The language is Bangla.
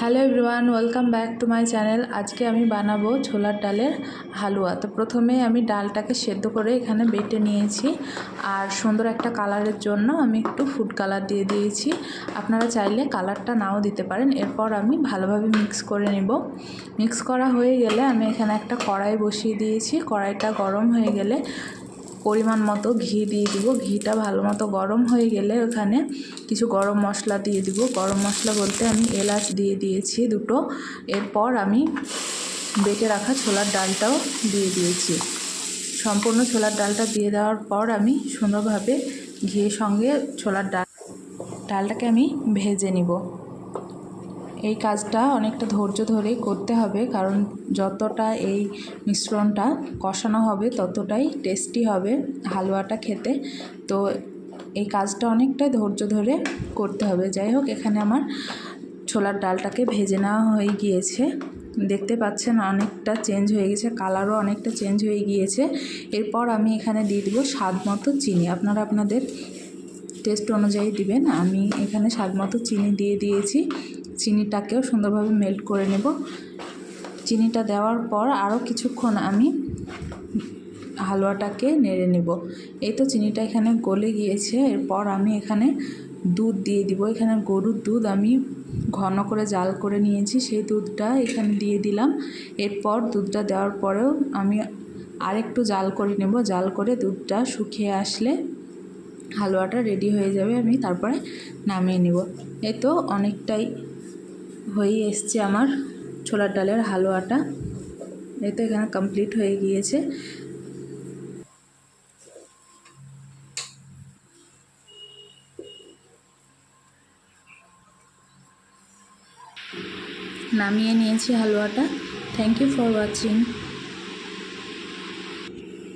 Hello everyone welcome back to my channel আজকে আমি বানাবো ছোলার ডালের হালুয়া। তো প্রথমে আমি ডালটাকে সেদ্ধ করে এখানে বেটে নিয়েছি। আর সুন্দর একটা কালারের জন্য আমি একটু ফুড কালার দিয়ে দিয়েছি। আপনারা চাইলে কালারটা নাও দিতে পারেন। এরপর আমি ভালোভাবে মিক্স করে নেব। মিক্স করা হয়ে গেলে আমি এখানে একটা কড়াই বসিয়ে দিয়েছি। কড়াইটা গরম হয়ে গেলে পরিমাণ মতো ঘি দিয়ে দিব। ঘিটা ভালো মতো গরম হয়ে গেলে ওখানে কিছু গরম মশলা দিয়ে দিব। গরম মশলা বলতে আমি এলাচ দিয়ে দিয়েছি দুটো। এরপর আমি বেটে রাখা ছোলার ডালটাও দিয়ে দিয়েছি। সম্পূর্ণ ছোলার ডালটা দিয়ে দেওয়ার পর আমি সুন্দরভাবে ঘিয়ের সঙ্গে ছোলার ডাল ডালটাকে আমি ভেজে নিব। এই কাজটা অনেকটা ধৈর্য ধরে করতে হবে, কারণ যতটা এই মিশ্রণটা কষানো হবে ততটাই টেস্টি হবে হালুয়াটা খেতে। তো এই কাজটা অনেকটা ধৈর্য ধরে করতে হবে। যাই হোক, এখানে আমার ছোলার ডালটাকে ভেজে নেওয়া হয়ে গিয়েছে। দেখতে পাচ্ছেন অনেকটা চেঞ্জ হয়ে গেছে কালারও অনেকটা চেঞ্জ হয়ে গিয়েছে। এরপর আমি এখানে দিয়ে দেবো স্বাদ মতো চিনি। আপনারা আপনাদের টেস্ট অনুযায়ী দিবেন। আমি এখানে স্বাদ মতো চিনি দিয়ে দিয়েছি। চিনিটাকেও সুন্দরভাবে মেল্ট করে নেব। চিনিটা দেওয়ার পর আরও কিছুক্ষণ আমি হালুয়াটাকে নেড়ে নেব। এই তো চিনিটা এখানে গলে গিয়েছে। এরপর আমি এখানে দুধ দিয়ে দিব। এখানে গরুর দুধ আমি ঘন করে জাল করে নিয়েছি। সেই দুধটা এখানে দিয়ে দিলাম। এরপর দুধটা দেওয়ার পরেও আমি আরেকটু জাল করে নেব। জাল করে দুধটা শুকিয়ে আসলে হালুয়াটা রেডি হয়ে যাবে। আমি তারপরে নামিয়ে নেব। এ তো অনেকটাই হয়ে এসছে আমার ছোলার ডালের হালুয়াটা। এই তো এখানে কমপ্লিট হয়ে গিয়েছে। নামিয়ে নিয়েছি হালুয়াটা। Thank you for watching